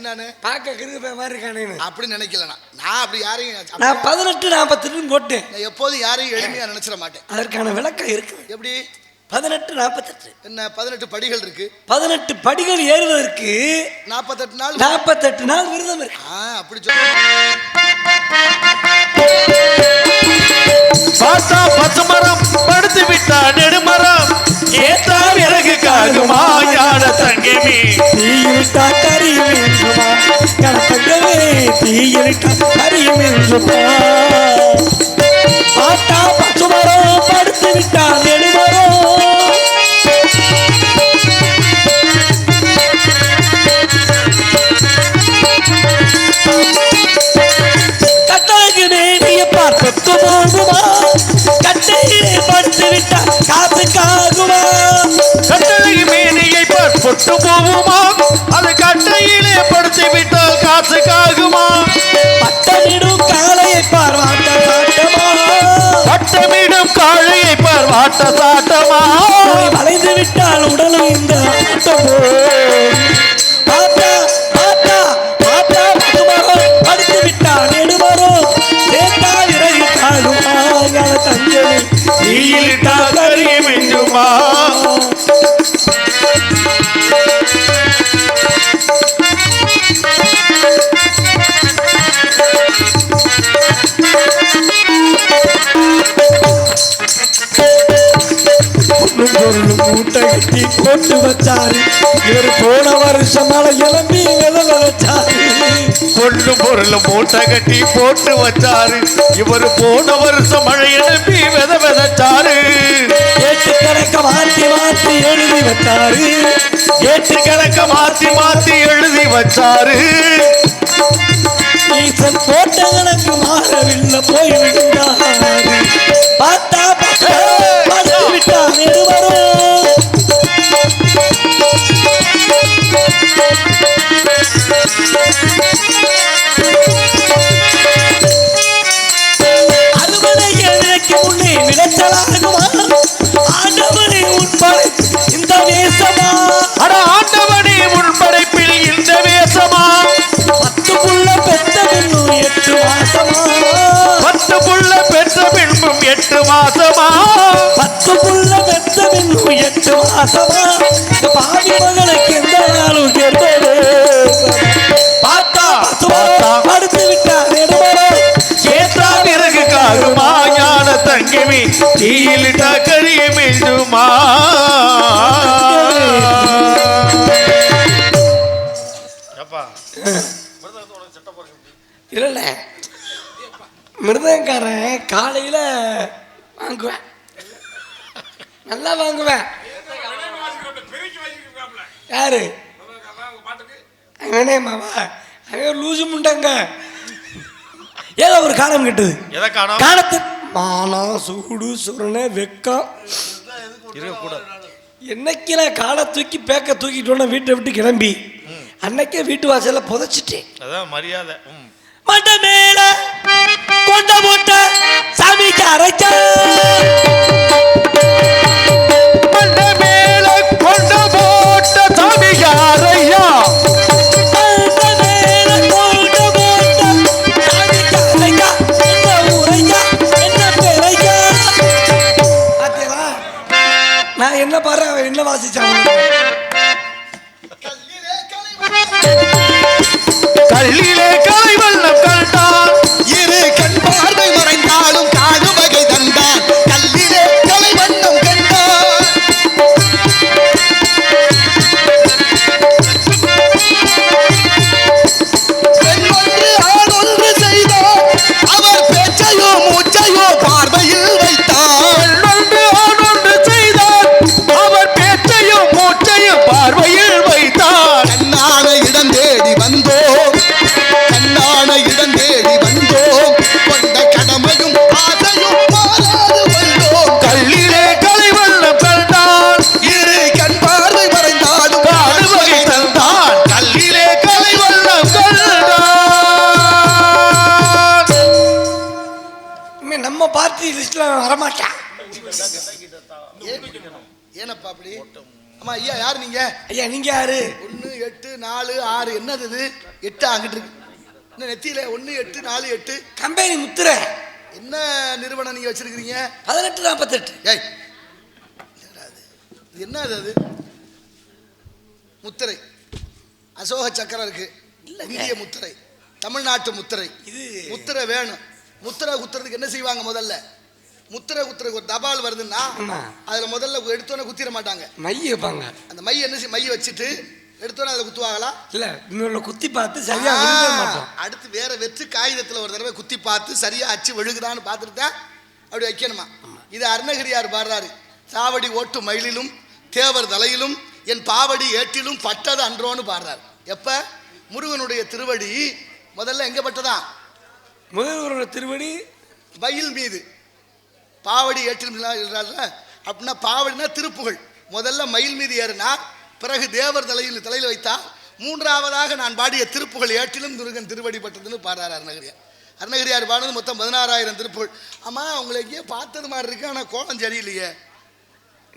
நானு? பார்க்க கிருப்ப மாதிரி இருக்கானேன்னு. அப்படி நினைக்கல நான். நான் அப்படி யாரையும் அப்படி- நான் பதினெட்டு நாற்பத்தெட்டுன்னு போட்டேன். நான் எப்போதும் யாரையும் எளிமையா நினைச்சிட மாட்டேன். அதற்கான விளக்கம் இருக்கு. எப்படி? பதினெட்டு நாற்பத்தெட்டு என்ன பதினெட்டு படிகள் இருக்கு. பதினெட்டு படிகள் ஏறுவதற்கு நாற்பத்தெட்டு நாள் நாற்பத்தெட்டு நாள் விரதம் இருக்கு. ஆ அப்படி சொல்ல பார்த்தா பசுமரம் படுத்து விட்டா நெடுமரம். ஏத்தா விறகு காகுமா? வாழ தங்கமே. தீயில் கரியும் என்றுமா கணத்தங்கவே தீயிலிட்டா கரியும் என்றுமா பாட்டா பசுமரம் படுத்து விட்டா நெடுமரம் கட்டழகு மேனிய பார்த்து போகுமா கட்டையிலே படுத்து விட்டா காத்துக்காகுமா? பொட்டு போகுமா? அது கட்டையிலே படுத்து விட்டால் காசுக்காகுமா பட்டமிடும் காளையை பார்வாட்ட காட்டமா வட்டமிடும் காளையை பார் வாட்ட சாட்டமா வளைந்து விட்டால் உடலும் இந்த ஆட்டமோ? மூட்டை கட்டி போட்டு வச்சாரு இவர் போன வருஷம் இளம்பி விதவ வச்சாரு. பொண்ணு பொருள் மூட்டை கட்டி போட்டு வச்சாரு. இவர் போன வருஷம் மழை எழுப்பி வித விதைச்சாரு ஏட்டு கணக்க மாத்தி மாத்தி எழுதி வச்சாரு. ஏற்று கணக்க மாத்தி மாத்தி எழுதி வச்சாரு. ஈசன் போட்ட கணக்கு மாறவில்லை போய் விட்டார் பார்த்தா பார்த்தா படுத்து விட்டா மகளுக்கு எந்த நாளும் கேட்டது. பார்த்தா பார்த்தா. படுத்து விட்டா நெடுமரம் ஏற்றா பிறகு காகுமா? ஞான தங்கமே தீயிலிட்டா கரிய மிஞ்சுமா? இல்லைல்ல. மிருதங்காரன் காலையில் வாங்குவேன். நல்லா வாங்குவேன். யாரு? அவனே மாவா அவன் லூசு முண்டங்க. ஏதோ ஒரு காலம் கெட்டது. எதை காணோம்? காலத்து மானம் சூடு சுரணை வெக்கம். இருக்கக்கூடாது என்னைக்கு நான் காலை தூக்கி பேக்க தூக்கிட்டோன்னா வீட்டை விட்டு கிளம்பி. அன்னைக்கே வீட்டு வாசல்ல புதைச்சிட்டேன். அதான் மரியாதை. ம். மண்ட மேல கொண்ட போட்ட சாமிக்கு அரைச்ச யாரையா நம்ம பார்ட்டி லிஸ்ட்ல வரமாட்டான். ஏனப்பா அப்படி? அம்மா ஐயா யார் நீங்க? ஐயா நீங்க யாரு? ஒன்று எட்டு நாலு ஆறு என்னது இது? எட்டு அங்கிட்டு இருக்கு. இன்னும் நெத்தியில? ஒன்று எட்டு நாலு எட்டு. கம்பெனி முத்திரை என்ன நிறுவனம் நீங்க வச்சிருக்கிறீங்க? பதினெட்டு நாற்பத்தெட்டு ஏய் இது? என்ன அது அது? முத்திரை. அசோக சக்கரம் இருக்கு. இந்திய முத்திரை. தமிழ்நாட்டு முத்திரை. இது முத்திரை வேணும். முத்திரை குத்துறதுக்கு என்ன செய்வாங்க முதல்ல? முத்திரை குத்துறதுக்கு ஒரு தபால் வருதுன்னா. அதுல முதல்ல எடுத்தோன்னே குத்திர மாட்டாங்க. மை வைப்பாங்க. அந்த மை என்ன செய் மை வச்சுட்டு எடுத்தோன்னே அதில் குத்துவாங்களா? இல்ல இன்னொரு குத்தி பார்த்து சரியா மாட்டோம். அடுத்து வேற வெற்று காகிதத்துல ஒரு தடவை குத்தி பார்த்து சரியா அச்சு விழுகுதான்னு பார்த்துட்டு தான் அப்படி வைக்கணுமா? இது அருணகிரியார் பாடுறாரு. சாவடி ஓட்டு மயிலிலும் தேவர் தலையிலும் என் பாவடி ஏட்டிலும் பட்டது அன்றோன்னு பாடுறாரு. எப்ப? முருகனுடைய திருவடி முதல்ல எங்க பட்டதா? முதல்வரோட திருவடி மயில் மீது. பாவடி ஏற்றிலும் அப்படின்னா பாவடினா திருப்புகழ். முதல்ல மயில் மீது ஏறினார் பிறகு தேவர் தலையில் தலையில் வைத்தார் மூன்றாவதாக நான் பாடிய திருப்புகள் ஏற்றிலும் முருகன் திருவடி பட்டதுன்னு பாடுறார் அருணகிரியார். அருணகிரியார் பாடுறது மொத்தம் பதினாறாயிரம் திருப்புகள் அம்மா உங்களை எங்கேயோ பார்த்தது மாதிரி இருக்கு ஆனால் கோலம் சரியில்லையே.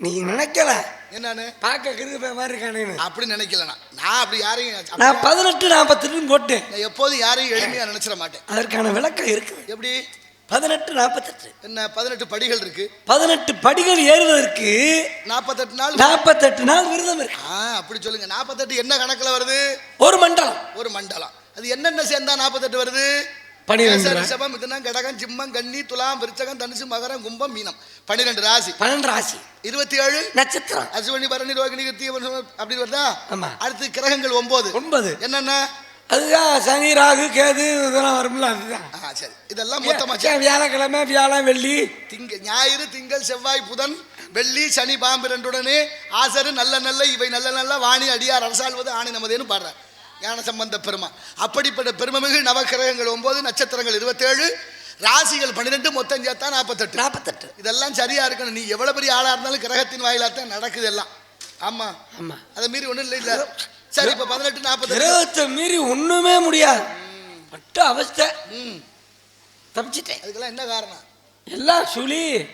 நீங்க நினைக்கல? என்னன்னு பார்க்க கிருக மாதிரி இருக்கானேன்னு. அப்படி நினைக்கல நான் அப்படி யாரையும் நான் பதினெட்டு நாற்பத்தெட்டுன்னு போட்டேன். நான் எப்போதும் யாரையும் எளிமையா நினைச்சிட மாட்டேன். அதற்கான விளக்கம் இருக்குது எப்படி? பதினெட்டு நாற்பத்தெட்டு என்ன பதினெட்டு படிகள் இருக்கு. பதினெட்டு படிகள் ஏறுவதற்கு நாற்பத்தெட்டு நாள் நாற்பத்தெட்டு நாள் விரதம் இருக்கு. ஆ அப்படி சொல்லுங்க. நாற்பத்தெட்டு என்ன கணக்குல வருது? ஒரு மண்டலம். ஒரு மண்டலம். அது என்னென்ன சேர்ந்தா நாற்பத்தெட்டு வருது? ரா- ரிஷபம் மிதுனம் கடகம் கன்னி துலாம் விருச்சகம் தனுசு மகரம் கும்பம் மீனம். பன்னிரெண்டு ராசி. பன்னெண்டு ராசி. இருபத்தி ஏழு நட்சத்திரம். அசுவனி பரணி ரோகிணி கிருத்திக அப்படி வருதா? ஆமா. அடுத்து கிரகங்கள் ஒன்பது. ஒன்பது. என்னென்ன? அதுதான் சனி ராகு கேது இதெல்லாம் வரும்ல அதுதான். ஆ சரி. இதெல்லாம் மொத்தமா ஏன் வியாழக்கிழமை வியாழன் வெள்ளி. திங்க ஞாயிறு திங்கள் செவ்வாய் புதன் வெள்ளி சனி பாம்பு ரெண்டுடனே. ஆசரு நல்ல நல்ல இவை நல்ல நல்ல வாணி அடியார் அரசாள்வது ஆணி நமதேன்னு பாடுறார். ஞான சம்பந்த பெருமா அப்படிப்பட்ட பெருமமிகு நவக்கிரகங்கள் ஒன்பது நட்சத்திரங்கள் இருபத்தேழு ராசிகள் பன்னிரெண்டு மொத்தம் சேர்த்தா நாற்பத்தெட்டு. நாற்பத்தெட்டு. இதெல்லாம் சரியா இருக்கணும். நீ எவ்வளவு பெரிய ஆளா இருந்தாலும் கிரகத்தின் வாயிலா தான் நடக்குது எல்லாம். ஆமா. ஆமா. அதை மீறி ஒண்ணும் இல்லை இல்ல. சரி இப்ப பதினெட்டு நாற்பத்தெட்டு. கிரகத்தை மீறி ஒண்ணுமே முடியாது. பட்ட அவஸ்தை. ம். தப்பிச்சிட்டேன். அதுக்கெல்லாம் என்ன காரணம்? எல்லாம் சுழி.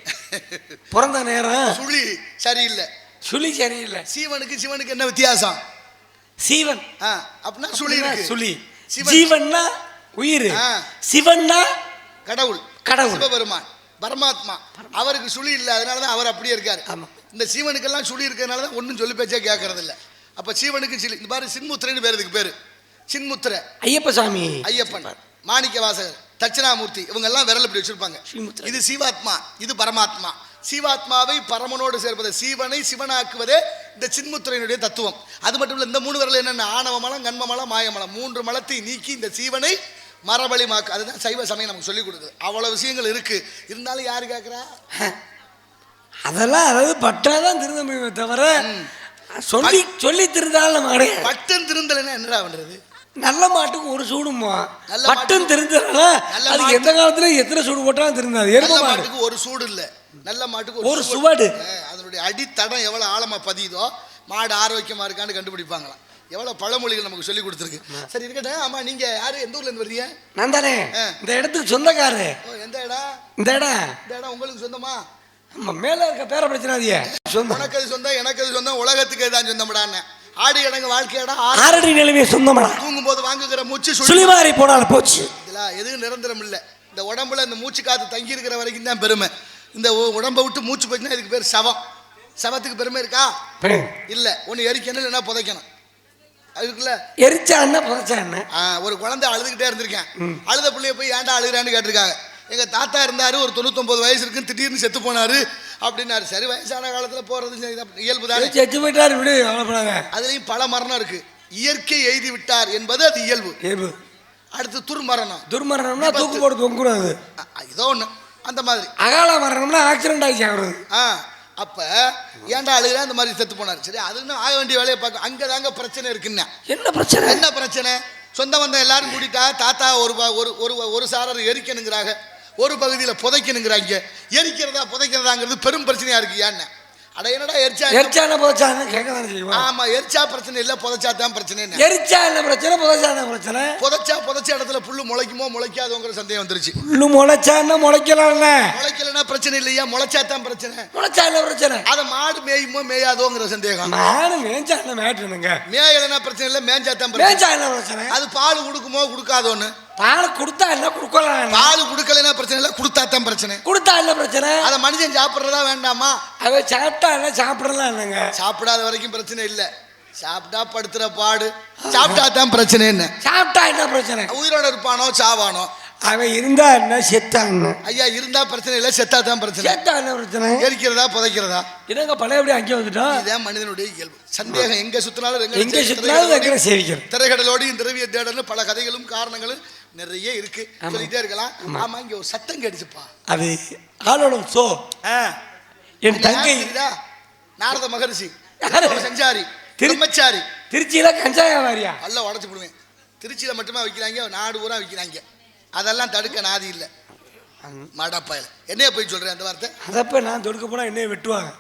பிறந்த நேரம். சுழி சரியில்லை. சுழி சரியில்லை. சீவனுக்கு சிவனுக்கு என்ன வித்தியாசம்? சீவன். அப்படின்னா சுழி இருக்கு. சுழி. ஜீவன்னா உயிர். சிவன்னா கடவுள். கடவுள். சிவபெருமான். பரமாத்மா. அவருக்கு சுழி இல்லை அதனால தான் அவர் அப்படியே இருக்காரு. ஆமா. இந்த சீவனுக்கெல்லாம் சுழி இருக்கிறதுனால தான் ஒன்றும் சொல்லி பேச்சே கேட்கறது இல்லை அப்போ சீவனுக்கு சிலி இந்த பாரு சின்முத்திரைன்னு பேர் இதுக்கு பேர். சின்முத்திரை. ஐயப்ப சாமி. ஐயப்பன். மாணிக்க வாசகர். தட்சிணாமூர்த்தி இவங்க எல்லாம் விரல் இப்படி வச்சிருப்பாங்க. இது சிவாத்மா இது பரமாத்மா. சீவாத்மாவை பரமனோடு சேர்ப்பது சீவனை சிவனாக்குவதே இந்த சின்முத்திரையினுடைய தத்துவம். அது மட்டும் இல்லை இந்த மூணு விரல் என்னென்ன? ஆணவ மலம் கண்ம மலம் மாய மலம். மூன்று மலத்தை நீக்கி இந்த சீவனை மரபலிமாக்கு அதுதான் சைவ சமயம் நமக்கு சொல்லிக் கொடுக்குது. அவ்வளவு விஷயங்கள் இருக்கு. இருந்தாலும் யாரு கேட்குறா அதெல்லாம் அதாவது பட்டாதான் திருந்த முடியுமே தவிர சொல்லி சொல்லி திருந்தாலும் பட்டன் திருந்தலைன்னா என்னடா பண்றது? நல்ல மாட்டுக்கு ஒரு சூடுமா? பட்டும் மாட்டுக்கு- தெரிஞ்சதுனால அது எந்த காலத்துல எத்தனை சூடு போட்டாலும் திருந்தாது எரும மாட்டுக்கு ஒரு சூடு இல்ல. நல்ல மாட்டுக்கு ஒரு சுவடு. அதனுடைய அடித்தடம் எவ்வளவு ஆழமா பதியுதோ மாடு ஆரோக்கியமா இருக்கான்னு கண்டுபிடிப்பாங்களாம். எவ்வளவு பழமொழிகள் நமக்கு சொல்லி கொடுத்துருக்கு. சரி இருக்கட்டும். ஆமா நீங்க யாரு? எந்த ஊர்ல இருந்து வர்றீங்க? நான் தானே. இந்த இடத்துக்கு சொந்தக்காரு எந்த இடம் இந்த இடம் இந்த இடம் உங்களுக்கு சொந்தமா? மேல இருக்க பேர பிரச்சனாதிய சொந்தம். உனக்கு அது சொந்தம் எனக்கு அது சொந்தம் உலகத்துக்கு தான் சொந்தம்டான்னு ஆடு இடங்கு வாழ்க்கை இடம் ஆறு ஆறடி நிலைமை சொந்தமடா. தூங்கும் போது வாங்குகிற மூச்சு சுழி சுழிமாறி போனால் போச்சு. இதெல்லாம் எதுவும் நிரந்தரம் இல்லை. இந்த உடம்புல இந்த மூச்சு காத்து தங்கி இருக்கிற வரைக்கும் தான் பெருமை. இந்த உடம்பை விட்டு மூச்சு போச்சுன்னா இதுக்கு பேர் சவம். சவத்துக்கு பெருமை இருக்கா. இல்லை ஒன்று எரிக்கணும் இல்லைன்னா புதைக்கணும். அதுக்குள்ள எரிச்சா என்ன புதைச்சா என்ன? ஒரு குழந்தை அழுதுகிட்டே இருந்திருக்கேன். அழுத பிள்ளைய போய் ஏன்டா அழுகுறான்னு கேட்டிருக்காங்க. எங்க தாத்தா இருந்தாரு ஒரு தொண்ணூத்தொன்பது வயசு இருக்குன்னு திடீர்னு செத்து போனாரு. அப்படின்னாரு. சரி வயசான காலத்துல போறது சரி, இயல்பு தானே. செத்து போயிட்டாரு விடு அதுலயும் பல மரணம் இருக்கு. இயற்கை எய்தி விட்டார் என்பது அது இயல்பு. ஏபு அடுத்து துர்மரணம். துர்மரணம்னா தூக்கு போட்டு தொங்கக்கூடாது. ஏதோ ஒண்ணு. அந்த மாதிரி. அகால மரணம்னா ஆக்சிடென்ட் ஆகி ஆகுறது ஆ அப்ப ஏன்டா அழுகிறா? இந்த மாதிரி செத்து போனார். சரி அது இன்னும் ஆக வேண்டிய வேலையை பார்க்க அங்கே தாங்க பிரச்சனை இருக்குன்னா. என்ன பிரச்சனை? என்ன பிரச்சனை? சொந்த வந்த எல்லாரும் கூட்டிட்டா தாத்தா ஒரு ஒரு ஒரு சாரர் எரிக்கணுங்கிறாங்க. ஒரு பகுதியில் புதைக்கணுங்கிறாங்க. எரிக்கிறதா புதைக்கிறதாங்கிறது பெரும் பிரச்சனையா இருக்கு. ஏன்னு அட என்னடா எரிச்சா எரிச்சா என்ன புதைச்சா என்ன? கேட்க தானே செய்வோம் ஆமா எரிச்சா பிரச்சனை இல்ல புதைச்சா தான் பிரச்சனை எரிச்சா என்ன பிரச்சனை? புதைச்சா என்ன பிரச்சனை? புதைச்சா புதைச்ச இடத்துல புல்லு முளைக்குமோ முளைக்காதோங்கிற சந்தேகம் வந்துருச்சு. புல்லு முளைச்சா என்ன? முளைக்கலாம் முளைக்கலன்னா பிரச்சனை இல்லையா? முளைச்சா தான் பிரச்சனை. முளைச்சா என்ன பிரச்சனை? அதை மாடு மேயுமோ மேயாதோங்கிற சந்தேகம். மாடு மேய்ச்சா என்ன மேட்டுனுங்க மேயலனா பிரச்சனை இல்லை மேஞ்சா தான் பிரச்சனை. மேய்ச்சா என்ன பிரச்சனை? அது பால் கொடுக்குமோ கொடுக்காதோன்னு பால் கொடுத்தா என்ன கொடுக்கலாம்? பால் கொடுக்கலனா பிரச்சனை இல்லை கொடுத்தா தான் பிரச்சனை. கொடுத்தா என்ன பிரச்சனை? அதை மனுஷன் சாப்பிட்றதா வேண்டாமா? அதை சாப்பிட்டா என்ன சாப்பிடலாம் என்னங்க? சாப்பிடாத வரைக்கும் பிரச்சனை இல்லை. சாப்பிட்டா படுத்துற பாடு சாப்பிட்டா தான் பிரச்சனை என்ன? சாப்பிட்டா என்ன பிரச்சனை? உயிரோட இருப்பானோ சாவானோ? அவன் இருந்தா என்ன செத்தா என்ன? ஐயா இருந்தா பிரச்சனை இல்லை செத்தா தான் பிரச்சனை. செத்தா என்ன பிரச்சனை? எரிக்கிறதா புதைக்கிறதா? என்னங்க பழையபடி அங்கே வந்துட்டோம் இதுதான் மனிதனுடைய இயல்பு. சந்தேகம் எங்க சுத்தினாலும் எங்க சுத்தினாலும் திரைக்கடலோடி- வைக்கிற சேவிக்கிறேன் திரைக்கடலோடையும் திரவிய தேடலும் பல கதைகளும் காரணங்களும் நிறைய இருக்கு. சொல்லிட்டே இருக்கலாம். ஆமா. இங்க ஒரு சத்தம் கேட்டுச்சுப்பா. அது ஆளோட சோ. என் தங்கை. தெரியுதா? நாரத மகரிஷி? சஞ்சாரி. திரு- பிரம்மச்சாரி. திருச்சியில கஞ்சாயா வாரியா? நல்லா உடச்சு போடுவேன். திருச்சியில மட்டுமே விற்கிறாங்க நாடு பூரா விற்கிறாங்க அதெல்லாம் தடுக்க நாதி இல்லை. மாடாப்பாயில. என்னைய போய் சொல்றேன் அந்த வார்த்தை? அதப்ப நான் தொடுக்க போனா என்னைய வெட்டுவாங்க.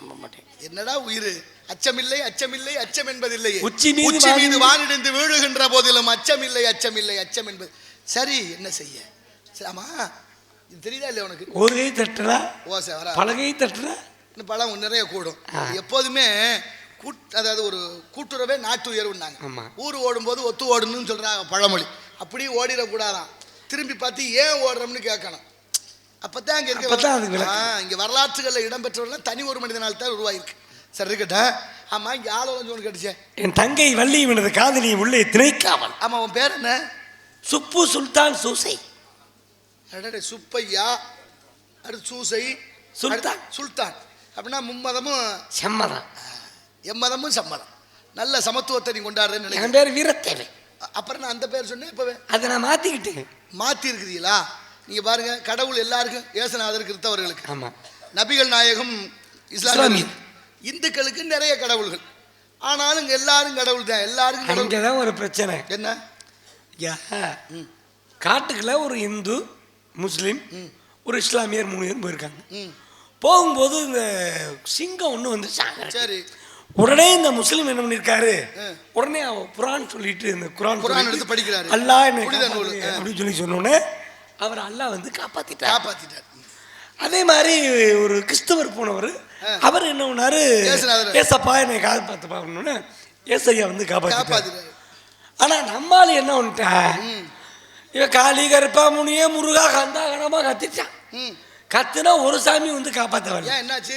மாட்டேன். என்னடா உயிர்? அச்சமில்லை அச்சமில்லை அச்சம் என்பதில்லை உச்சி உச்சி மீது வானிடிந்து- வீழுகின்ற போதிலும் அச்சமில்லை அச்சமில்லை அச்சம் என்பது சரி என்ன செய்ய? ஆமா இது தெரியுதா இல்லையா உனக்கு? ஒரு கை தட்டுனா ஓசை வர பலகை தட்டுனா இன்னும் பழம் நிறைய கூடும். எப்போதுமே கூட் அதாவது ஒரு கூட்டுறவே நாட்டு உயர்வுன்னாங்க. ஊர் ஓடும்போது ஒத்து ஓடணும்னு சொல்றாங்க பழமொழி. அப்படியே ஓடிடக்கூடாதான். திரும்பி பார்த்து ஏன் ஓடுறோம்னு கேட்கணும். அப்பதான் அங்க அப்பதான் அதுக்கு இருக்க இங்க வரலாற்றுகள்ல இடம்பெற்றவர்கள் தனி ஒரு மனிதனால் தான் உருவாயிருக்கு. சரி இருக்கட்டா ஆமா இங்க ஆளோலம் ஒன்று கேட்டுச்சே. என் தங்கை வள்ளி எனது காதலி உள்ளே திணைக்காவல் ஆமா உன் பேர் என்ன? சுப்பு சுல்தான் சூசை. அடடே சுப்பையா? அடுத்து சூசை. சுல்தான். சுல்தான். அப்படின்னா மும்மதமும் செம்மதான் எம்மதமும் சம்மதம். நல்ல சமத்துவத்தை நீ கொண்டாடுறேன்னு நினைக்கிறேன். என் பேர் வீரத்தேவை அப்புறம் நான் அந்த பேர் சொன்னேன் இப்பவே. அதை நான் மாத்திக்கிட்டேன். மாத்தி இருக்கிறீங்களா நீங்க பாருங்க கடவுள் எல்லாருக்கும் ஏசுநாதர் கிறிஸ்தவர்களுக்கு. ஆமா. நபிகள் நாயகம் இஸ்லாமிய இஸ்லாமியர். இந்துக்களுக்கு நிறைய கடவுள்கள். ஆனாலும் எல்லாரும் கடவுள் தான் எல்லாருக்கும் கடவுள். அங்கதான் ஒரு பிரச்சனை. என்ன? காட்டுக்குள்ள ஒரு இந்து முஸ்லீம் ஒரு இஸ்லாமியர் மூணு பேரும் போயிருக்காங்க. போகும்போது இந்த சிங்கம் ஒன்று வந்து சரி. உடனே இந்த முஸ்லீம் என்ன பண்ணிருக்காரு ஆ. உடனே அவ குரான் சொல்லிட்டு இந்த குரான் குரான் எடுத்து படிக்கிறாரு. அல்லாஹ். அப்படின்னு சொல்லி சொன்னோடனே அவர் அல்லாஹ் வந்து காப்பாத்திட்டார். காப்பாத்திட்டார். அதே மாதிரி ஒரு கிறிஸ்தவர் போனவர் அவர் என்ன பண்ணாரு. ஏசப்பா என்னை காப்பாத்துப்பா அப்படின்னு ஏசையா வந்து காப்பாத்திட்டார். காப்பாத்திட்டார். ஆனா நம்மால் என்ன பண்ணிட்டா? இவன் காளி கருப்பா முனிய முருகா கந்தா கணமா கத்திட்டான். கத்துனா ஒரு சாமி வந்து காப்பாத்த என்னாச்சு?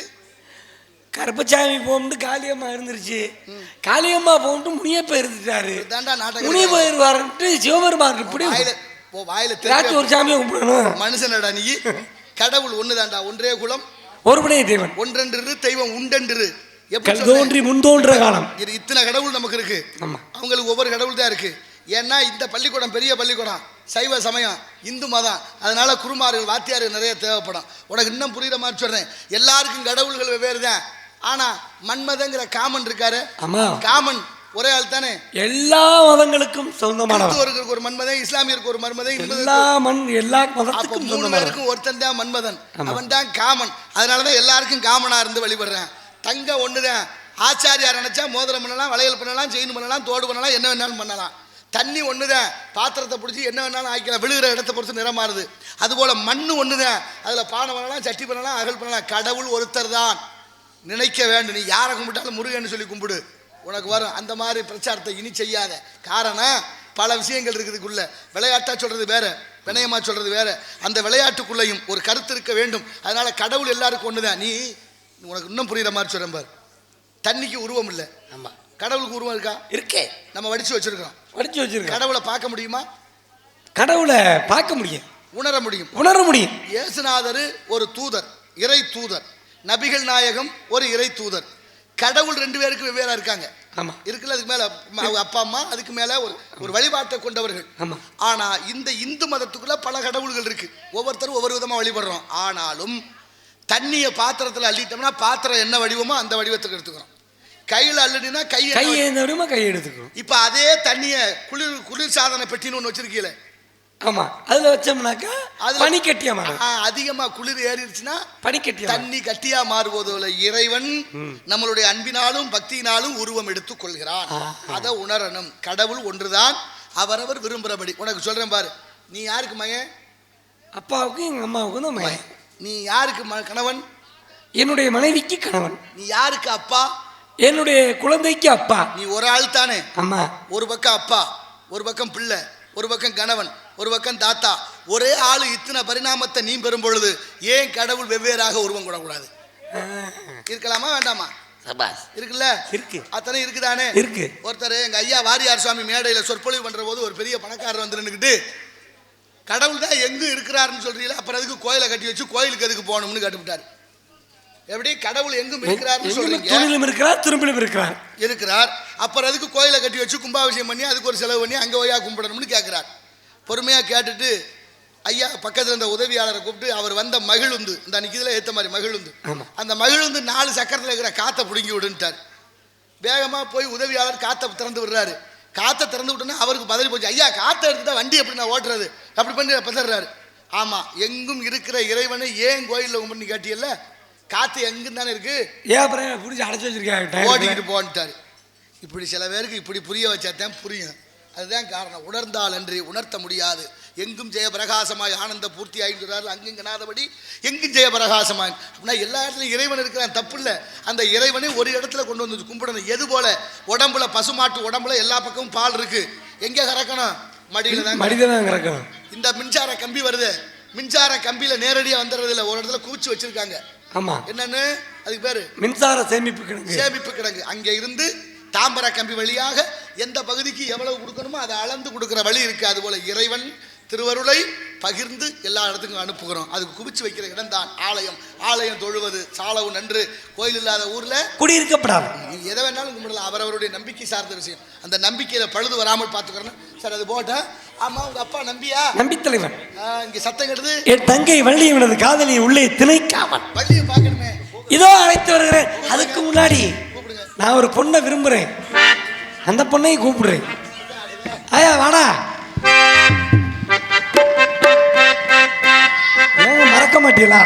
கருப்பசாமி போகும்போது காளியம்மா இருந்துருச்சு. காளியம்மா போகும்போது முனியப்ப இருந்துட்டாரு. முனிய போயிருவாருன்ட்டு சிவபெருமான் இப்படி வாயில ஒரு சாமியை கும்பிடணும். மனுஷனடா நீ? கடவுள் ஒண்ணுதான்டா ஒன்றே குலம். ஒருபடைய தெய்வன் ஒன்றென்று தெய்வம் உண்டென்று எப்படி? தோன்றி முன் தோன்ற காலம். இது இத்தனை கடவுள் நமக்கு இருக்கு. அவங்களுக்கு ஒவ்வொரு கடவுள் தான் இருக்கு. ஏன்னா இந்த பள்ளிக்கூடம் பெரிய பள்ளிக்கூடம். சைவ சமயம் இந்து மதம். அதனால குருமார்கள் வாத்தியார்கள் நிறைய தேவைப்படும். உனக்கு இன்னும் புரியுற மாதிரி சொல்றேன். எல்லாருக்கும் கடவுள்கள் வெவ்வேறு தான் ஆனா மன்மதங்கிற காமன் இருக்காரு. காமன் ஒரே ஆள் தானே? எல்லா மதங்களுக்கும் சொந்தமானவன் கிறிஸ்துவருக்கு ஒரு மன்மதன் இஸ்லாமியருக்கு ஒரு மன்மதன் எல்லா மண் எல்லா மதத்துக்கும் பேருக்கும் ஒருத்தன் தான் மன்மதன். அவன் தான் காமன். அதனாலதான் எல்லாருக்கும் காமனா இருந்து வழிபடுறேன். தங்க ஒண்ணுதான். ஆச்சாரியார் நினைச்சா மோதிரம் பண்ணலாம் வளையல் பண்ணலாம் செயின் பண்ணலாம் தோடு பண்ணலாம் என்ன வேணாலும் பண்ணலாம். தண்ணி ஒண்ணுதான். பாத்திரத்தை பிடிச்சி என்ன வேணாலும் ஆக்கிக்கலாம். விழுகிற இடத்தை பொறுத்து நிறம் மாறுது அதுபோல மண்ணு ஒண்ணுதான். அதுல பானை பண்ணலாம் சட்டி பண்ணலாம் அகல் பண்ணலாம். கடவுள் ஒருத்தர் தான் நினைக்க வேண்டும். நீ யாரை கும்பிட்டாலும் முருகன்னு சொல்லி கும்பிடு. உனக்கு வரும். அந்த மாதிரி பிரச்சாரத்தை இனி செய்யாத. காரணம் பல விஷயங்கள் இருக்குதுக்குள்ள. விளையாட்டா சொல்றது வேற வினயமா சொல்றது வேற. அந்த விளையாட்டுக்குள்ளேயும் ஒரு கருத்து இருக்க வேண்டும். அதனால கடவுள் எல்லாருக்கும் ஒண்ணுதான். நீ உனக்கு இன்னும் புரியுற மாதிரி சொல்றேன் பாரு. தண்ணிக்கு உருவம் இல்லை. ஆமா. கடவுளுக்கு உருவம் இருக்கா? இருக்கே. நம்ம வடிச்சு வச்சிருக்கோம் படிச்சு வச்சிருக்க கடவுளை பார்க்க முடியுமா? கடவுளை பார்க்க முடியும். உணர முடியும். உணர முடியும். இயேசுநாதர் ஒரு தூதர் இறை தூதர். நபிகள் நாயகம் ஒரு இறை தூதர். கடவுள் ரெண்டு பேருக்கு வெவ்வேறா இருக்காங்க. ஆமா. இருக்குல்ல அதுக்கு மேல அவங்க அப்பா அம்மா அதுக்கு மேல ஒரு ஒரு வழிபாட்டை கொண்டவர்கள். ஆமா. ஆனா இந்த இந்து மதத்துக்குள்ள பல கடவுள்கள் இருக்கு. ஒவ்வொருத்தரும் ஒவ்வொரு விதமா வழிபடுறோம். ஆனாலும் தண்ணியை பாத்திரத்துல அள்ளிட்டோம்னா பாத்திரம் என்ன வடிவமோ அந்த வடிவத்துக்கு எடுத்துக்கிறோம். கையில அள்ளினா கை என்ன கை வடி- ஏந்த விடுமா கை எடுத்துக்கணும் இப்ப அதே தண்ணிய குளிர் குளிர் சாதன பெட்டின்னு ஒன்று வச்சிருக்கீல ஆமா. அதுல வச்சோம்னாக்கா அதுல- பனிக்கட்டியா மாறும். ஆ, அதிகமா குளிர் ஏறிடுச்சுன்னா பனிக்கட்டியா மாறும். தண்ணி கட்டியா மாறுவதில் இறைவன் நம்மளுடைய அன்பினாலும் பக்தியினாலும் உருவம் எடுத்துக் கொள்கிறான். அதை உணரணும். கடவுள் ஒன்றுதான் அவரவர் விரும்புறபடி. உனக்கு சொல்றேன் பாரு. நீ யாருக்கு மகன்? அப்பாவுக்கும் எங்க அம்மாவுக்கும் தான் மகன். நீ யாருக்கு கணவன்? என்னுடைய மனைவிக்கு கணவன். நீ யாருக்கு அப்பா? என்னுடைய குழந்தைக்கு அப்பா. நீ ஒரு ஆள் தானே? அம்மா ஒரு பக்கம் அப்பா ஒரு பக்கம் பிள்ளை ஒரு பக்கம் கணவன். ஒரு பக்கம் தாத்தா ஒரே ஆளு இத்தனை பரிணாமத்தை நீ பெறும் பொழுது ஏன் கடவுள் வெவ்வேறாக உருவம் கொள்ளக்கூடாது இருக்கலாமா வேண்டாமா? இருக்குல்ல? இருக்கு. அத்தனை இருக்குதானே? இருக்கு. ஒருத்தர் எங்க ஐயா வாரியார் சுவாமி மேடையில சொற்பொழிவு பண்ற போது ஒரு பெரிய பணக்காரர் வந்து நின்னுக்கிட்டு கடவுள் தான் எங்க இருக்கிறாருன்னு சொல்றீங்களா? அப்புறம் அதுக்கு கோயிலை கட்டி வச்சு கோயிலுக்கு எதுக்கு போகணும்னு கேட்டுவிட்டார் எப்படி? கடவுள் எங்கும் இருக்கிறாருன்னு சொல்றீங்க. துணிலும் இருக்கிறார் திரும்பிலும் இருக்கிறார். இருக்கிறார். அப்புறம் அதுக்கு கோயிலை கட்டி வச்சு கும்பாபிஷேகம் பண்ணி அதுக்கு ஒரு செலவு பண்ணி அங்கே ஒய்யா கும்பிடணும்னு கேட்குறார் பொறுமையாக கேட்டுட்டு ஐயா பக்கத்தில் இருந்த உதவியாளரை கூப்பிட்டு அவர் வந்த மகிழுந்து. இந்த நிற்கிறதுல ஏற்ற மாதிரி மகிழுந்து. அந்த மகிழுந்து நாலு சக்கரத்தில் இருக்கிற காற்றை பிடுங்கி விடுன்ட்டார். வேகமாக போய் உதவியாளர் காற்றை திறந்து விடுறாரு. காற்றை திறந்து விட்டோன்னா அவருக்கு பதறி போச்சு ஐயா காற்றை எடுத்துட்டா வண்டி எப்படி நான் ஓட்டுறது? அப்படி பண்ணி பதறாரு. ஆமாம் எங்கும் இருக்கிற இறைவனை ஏன் கோயிலில் கும்பிட்டு கேட்டியல்ல? காற்று எங்கும் தானே இருக்குது ஏன் பிடிச்சி அடைச்சி வச்சிருக்காங்க ஓடிக்கிட்டு போன்ட்டாரு. இப்படி சில பேருக்கு இப்படி புரிய வச்சாதான் புரியும். அதுதான் காரணம். உணர்ந்தால் அன்றி உணர்த்த முடியாது. எங்கும் ஜெய பிரகாசமாய் ஆனந்த பூர்த்தி ஆகின்றார்கள். அங்கும் கனாதபடி எங்கும் ஜெய பிரகாசமாய் அப்படின்னா எல்லா இடத்துலையும் இறைவன் இருக்கிறான். தப்பு இல்லை அந்த இறைவனை ஒரு இடத்துல கொண்டு வந்து கும்பிடணும். எது போல? உடம்புல பசுமாட்டு உடம்புல எல்லா பக்கமும் பால் இருக்கு. எங்கே கறக்கணும்? மடியில தான் மனிதனாக கிடக்கணும் இந்த மின்சார கம்பி வருது. மின்சார கம்பியில நேரடியாக வந்துடுறது இல்லை. ஒரு இடத்துல கூச்சி வச்சிருக்காங்க. ஆமா. என்னன்னு? அதுக்கு பேரு? மின்சார சேமிப்பு கணக்கு சேமிப்பு கிடங்கு. அங்கே இருந்து தாம்பர கம்பி வழியாக எந்த பகுதிக்கு எவ்வளவு கொடுக்கணுமோ அதை அளந்து கொடுக்குற வழி இருக்கு. அதுபோல இறைவன் திருவருளை பகிர்ந்து எல்லா இடத்துக்கும் அனுப்புகிறோம். அதுக்கு குவிச்சு வைக்கிற இடம்தான் ஆலயம். ஆலயம் தொழுவது சாலவு நன்று. கோயில் இல்லாத ஊர்ல குடியிருக்கப்படாது. எதை வேணாலும் கும்பிடலாம். அவரவருடைய நம்பிக்கை சார்ந்த விஷயம். அந்த நம்பிக்கையில பழுது வராமல் பார்த்துக்கிறேன். சார் அது போட்டேன் ஆமா உங்க அப்பா நம்பியா? நம்பித்தலைவன். ஆ, இங்க சத்தம் கெடுது. என் தங்கை வள்ளியவனது காதலியை உள்ளே திணைக்காமல். வள்ளியை பார்க்கணுமே. இதோ அழைத்து வருகிறேன். அதுக்கு முன்னாடி நான் ஒரு பொண்ணை விரும்புகிறேன் அந்த பொண்ணையும் கூப்பிடுறேன். ஐயா வாடா. ஏங்க மறக்க மாட்டீங்களா